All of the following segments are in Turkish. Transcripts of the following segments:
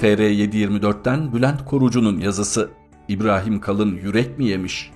TR724'ten Bülent Korucu'nun yazısı. İbrahim Kalın yürek mi yemiş?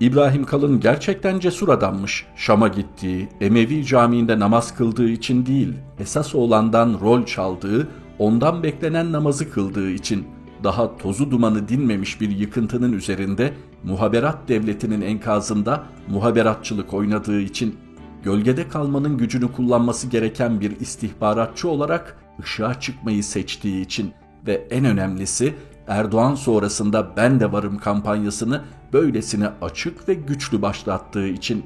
İbrahim Kalın gerçekten cesur adammış. Şam'a gittiği, Emevi Camii'nde namaz kıldığı için değil, esas olandan rol çaldığı, ondan beklenen namazı kıldığı için, daha tozu dumanı dinmemiş bir yıkıntının üzerinde, muhaberat devletinin enkazında muhaberatçılık oynadığı için, gölgede kalmanın gücünü kullanması gereken bir istihbaratçı olarak ışığa çıkmayı seçtiği için ve en önemlisi Erdoğan sonrasında ben de varım kampanyasını böylesine açık ve güçlü başlattığı için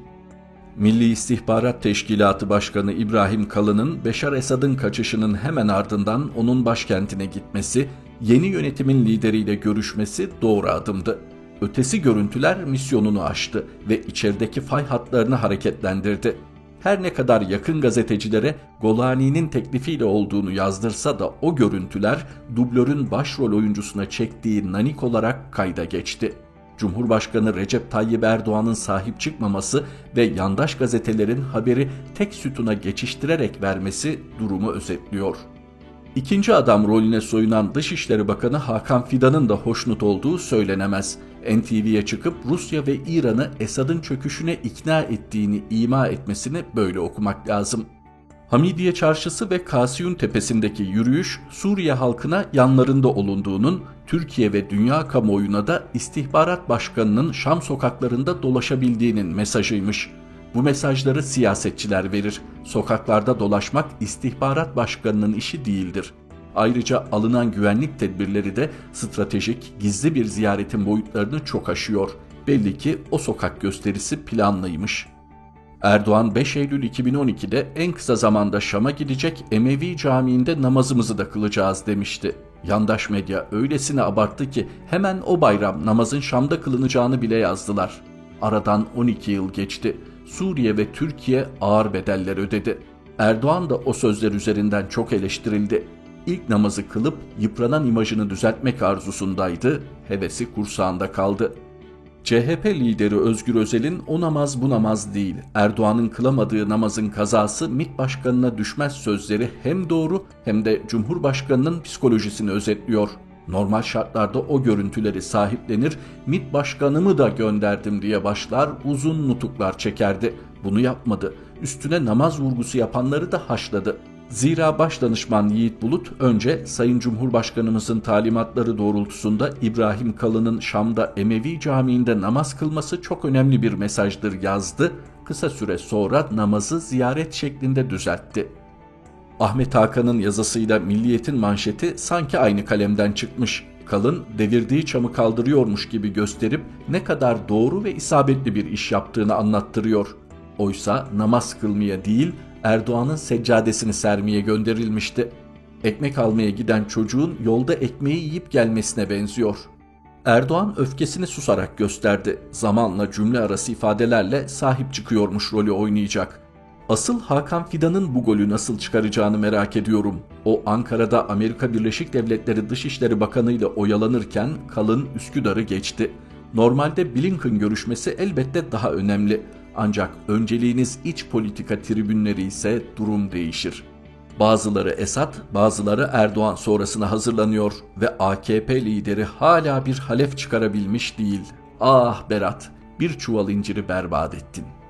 Milli İstihbarat Teşkilatı Başkanı İbrahim Kalın'ın Beşar Esad'ın kaçışının hemen ardından onun başkentine gitmesi, yeni yönetimin lideriyle görüşmesi doğru adımdı. Ötesi görüntüler misyonunu aştı ve içerideki fay hatlarını hareketlendirdi. Her ne kadar yakın gazetecilere Golani'nin teklifiyle olduğunu yazdırsa da o görüntüler dublörün başrol oyuncusuna çektiği nanik olarak kayda geçti. Cumhurbaşkanı Recep Tayyip Erdoğan'ın sahip çıkmaması ve yandaş gazetelerin haberi tek sütuna geçiştirerek vermesi durumu özetliyor. İkinci adam rolüne soyunan Dışişleri Bakanı Hakan Fidan'ın da hoşnut olduğu söylenemez. NTV'ye çıkıp Rusya ve İran'ı Esad'ın çöküşüne ikna ettiğini ima etmesini böyle okumak lazım. Hamidiye Çarşısı ve Kasiyun Tepesi'ndeki yürüyüş Suriye halkına yanlarında olunduğunun, Türkiye ve dünya kamuoyuna da istihbarat başkanının Şam sokaklarında dolaşabildiğinin mesajıymış. Bu mesajları siyasetçiler verir. Sokaklarda dolaşmak istihbarat başkanının işi değildir. Ayrıca alınan güvenlik tedbirleri de stratejik, gizli bir ziyaretin boyutlarını çok aşıyor. Belli ki o sokak gösterisi planlıymış. Erdoğan 5 Eylül 2012'de en kısa zamanda Şam'a gidecek Emevi Camii'nde namazımızı da kılacağız demişti. Yandaş medya öylesine abarttı ki hemen o bayram namazın Şam'da kılınacağını bile yazdılar. Aradan 12 yıl geçti. Suriye ve Türkiye ağır bedeller ödedi. Erdoğan da o sözler üzerinden çok eleştirildi. İlk namazı kılıp yıpranan imajını düzeltmek arzusundaydı, hevesi kursağında kaldı. CHP lideri Özgür Özel'in o namaz bu namaz değil, Erdoğan'ın kılamadığı namazın kazası MİT Başkanı'na düşmez sözleri hem doğru hem de Cumhurbaşkanı'nın psikolojisini özetliyor. Normal şartlarda o görüntüleri sahiplenir, MİT Başkanımı da gönderdim diye başlar uzun nutuklar çekerdi. Bunu yapmadı. Üstüne namaz vurgusu yapanları da haşladı. Zira Başdanışman Yiğit Bulut önce Sayın Cumhurbaşkanımızın talimatları doğrultusunda İbrahim Kalın'ın Şam'da Emevi Camii'nde namaz kılması çok önemli bir mesajdır yazdı. Kısa süre sonra namazı ziyaret şeklinde düzeltti. Ahmet Hakan'ın yazısıyla Milliyet'in manşeti sanki aynı kalemden çıkmış. Kalın devirdiği çamı kaldırıyormuş gibi gösterip ne kadar doğru ve isabetli bir iş yaptığını anlattırıyor. Oysa namaz kılmaya değil Erdoğan'ın seccadesini sermeye gönderilmişti. Ekmek almaya giden çocuğun yolda ekmeği yiyip gelmesine benziyor. Erdoğan öfkesini susarak gösterdi. Zamanla cümle arası ifadelerle sahip çıkıyormuş rolü oynayacak. Asıl Hakan Fidan'ın bu golü nasıl çıkaracağını merak ediyorum. O Ankara'da Amerika Birleşik Devletleri Dışişleri Bakanı ile oyalanırken Kalın Üsküdar'ı geçti. Normalde Blinken görüşmesi elbette daha önemli. Ancak önceliğiniz iç politika tribünleri ise durum değişir. Bazıları Esad, bazıları Erdoğan sonrasına hazırlanıyor ve AKP lideri hala bir halef çıkarabilmiş değil. Ah Berat, bir çuval inciri berbat ettin.''